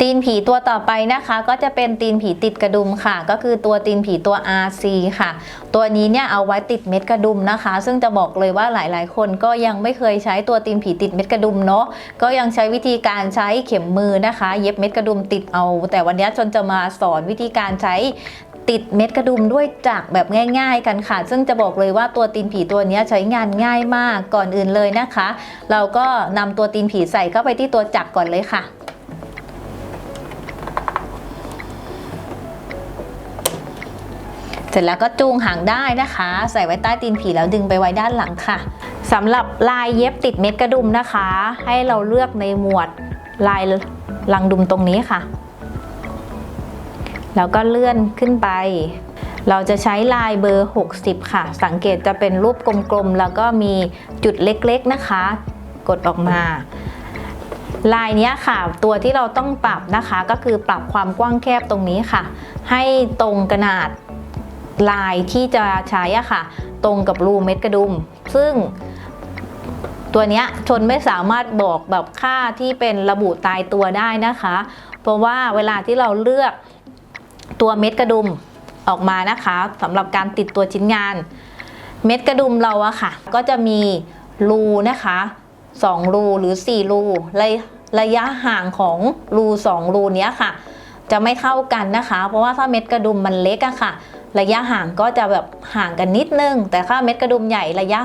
ตีนผีตัวต่อไปนะคะ ก็จะเป็นตีนผีติดกระดุมค่ะ ก็คือตัวตีนผีตัว RC ค่ะ ตัวนี้เนี่ยเอาไว้ติดเม็ดกระดุมนะคะ ซึ่งจะบอกเลยว่าหลาย ๆ คนก็ยังไม่เคยใช้ตัวตีนผีติดเม็ดกระดุมเนาะก็ยังใช้วิธีการใช้เข็มมือนะคะ เย็บเม็ดกระดุมติดเอา แต่วันนี้ชนจะมาสอนวิธีการใช้ติดเม็ดกระดุมด้วยจักรแบบง่าย ๆ กันค่ะ ซึ่งจะบอกเลยว่าตัวตีนผีตัวนี้ใช้งานง่ายมากก่อนอื่นเลยนะคะ เราก็นำตัวตีนผีใส่เข้าไปที่ตัวจักรก่อนเลยค่ะ ร็จแล้วก็จูงหางได้นะคะ ใส่ไว้ใต้ตีนผีแล้วดึงไปไว้ด้านหลังค่ะสำหรับลายเย็บติดเม็ดกระดุมนะคะ ให้เราเลือกในหมวดลายลังดุมตรงนี้ค่ะ แล้วก็เลื่อนขึ้นไป เราจะใช้ลายเบอร์ 60 ค่ะ สังเกตจะเป็นรูปกลมๆ แล้วก็มีจุดเล็กๆนะคะ กดออกมา ลายนี้ค่ะ ตัวที่เราต้องปรับนะคะ ก็คือปรับความกว้างแคบตรงนี้ค่ะ ให้ตรงขนาด ลายที่จะใช้อะค่ะ ตรงกับรูเม็ดกระดุม ซึ่งตัวเนี้ยชนไม่สามารถบอกแบบค่าที่เป็นระบุตายตัวได้นะคะ เพราะว่าเวลาที่เราเลือกตัวเม็ดกระดุมออกมานะคะสำหรับการติดตัวชิ้นงาน เม็ดกระดุมเราอะค่ะ ก็จะมีรูนะคะ2รูหรือ 4 รูระระยะห่างของรู 2 รูเนี้ยค่ะ จะไม่เท่ากันนะคะ เพราะว่าถ้าเม็ดกระดุมมันเล็กอะค่ะ ระยะห่างก็จะแบบห่างกันนิดนึง แต่ถ้าเม็ดกระดุมใหญ่ระยะ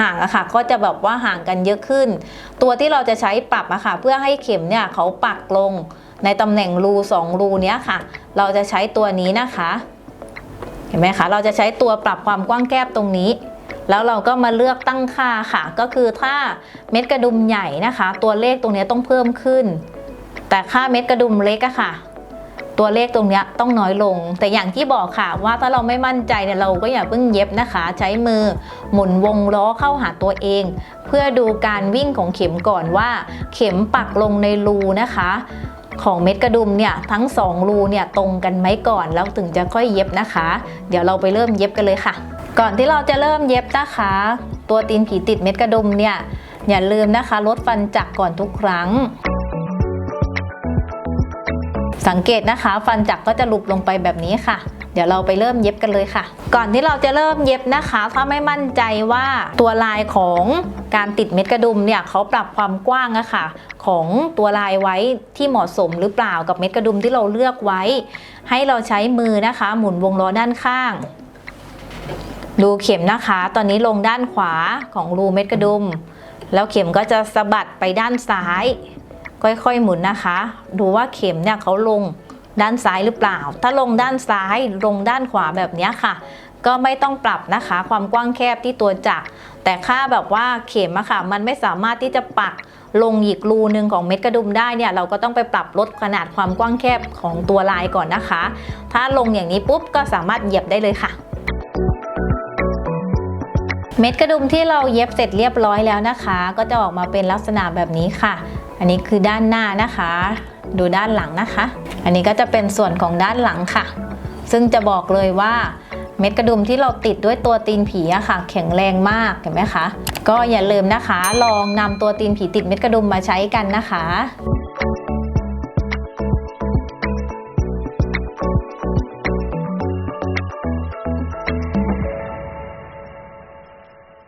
ห่างอะค่ะก็จะแบบว่าห่างกันเยอะขึ้น ตัวที่เราจะใช้ปรับอะค่ะเพื่อให้เข็มเนี่ยเขาปักลงในตำแหน่งรู2รูเนี้ยค่ะ เราจะใช้ตัวนี้นะคะ เห็นไหมคะเราจะใช้ตัวปรับความกว้างแคบตรงนี้ แล้วเราก็มาเลือกตั้งค่าค่ะ ก็คือถ้าเม็ดกระดุมใหญ่นะคะ ตัวเลขตรงนี้ต้องเพิ่มขึ้น แต่ค่าเม็ดกระดุมเล็กอะค่ะ ตัวเลขตรงนี้ต้องน้อยลง แต่อย่างที่บอกค่ะว่าถ้าเราไม่มั่นใจเนี่ยเราก็อย่าเพิ่งเย็บนะคะ ใช้มือหมุนวงล้อเข้าหาตัวเอง เพื่อดูการวิ่งของเข็มก่อนว่า เข็มปักลงในรูนะคะ ของเม็ดกระดุมเนี่ยทั้ง 2 รูเนี่ยตรงกันไหมก่อนแล้วถึงจะค่อยเย็บนะคะ เดี๋ยวเราไปเริ่มเย็บกันเลยค่ะ ก่อนที่เราจะเริ่มเย็บนะคะ ตัวตีนผีติดเม็ดกระดุมเนี่ยอย่าลืมนะคะลดฟันจักรก่อนทุกครั้ง สังเกตนะคะ ฟันจักรก็จะหลุบลงไปแบบนี้ค่ะ เดี๋ยวเราไปเริ่มเย็บกันเลยค่ะ ก่อนที่เราจะเริ่มเย็บนะคะ ถ้าไม่มั่นใจว่าตัวลายของการติดเม็ดกระดุมเนี่ยเขาปรับความกว้างอะค่ะ ของตัวลายไว้ที่เหมาะสมหรือเปล่ากับเม็ดกระดุมที่เราเลือกไว้ ให้เราใช้มือนะคะ หมุนวงล้อด้านข้างดูเข็มนะคะ ตอนนี้ลงด้านขวาของรูเม็ดกระดุม แล้วเข็มก็จะสะบัดไปด้านซ้าย ค่อยๆหมุนนะคะ ดูว่าเข็มเนี่ยเขาลงด้านซ้ายหรือเปล่า ถ้าลงด้านซ้ายลงด้านขวาแบบนี้ค่ะ ก็ไม่ต้องปรับนะคะ ความกว้างแคบที่ตัวจักรแต่ค่าแบบว่าเข็มอะค่ะ มันไม่สามารถที่จะปักลงอีกรูหนึ่งของเม็ดกระดุมได้เนี่ยเราก็ต้องไปปรับลดขนาดความกว้างแคบของตัวลายก่อนนะคะ ถ้าลงอย่างนี้ปุ๊บก็สามารถเหยียบได้เลยค่ะ เม็ดกระดุมที่เราเย็บเสร็จเรียบร้อยแล้วนะคะ ก็จะออกมาเป็นลักษณะแบบนี้ค่ะ อันนี้คือด้านหน้านะคะ ดูด้านหลังนะคะ อันนี้ก็จะเป็นส่วนของด้านหลังค่ะ ซึ่งจะบอกเลยว่าเม็ดกระดุมที่เราติดด้วยตัวตีนผีอะค่ะ แข็งแรงมากเห็นไหมคะ ก็อย่าลืมนะคะ ลองนำตัวตีนผีติดเม็ดกระดุมมาใช้กันนะคะ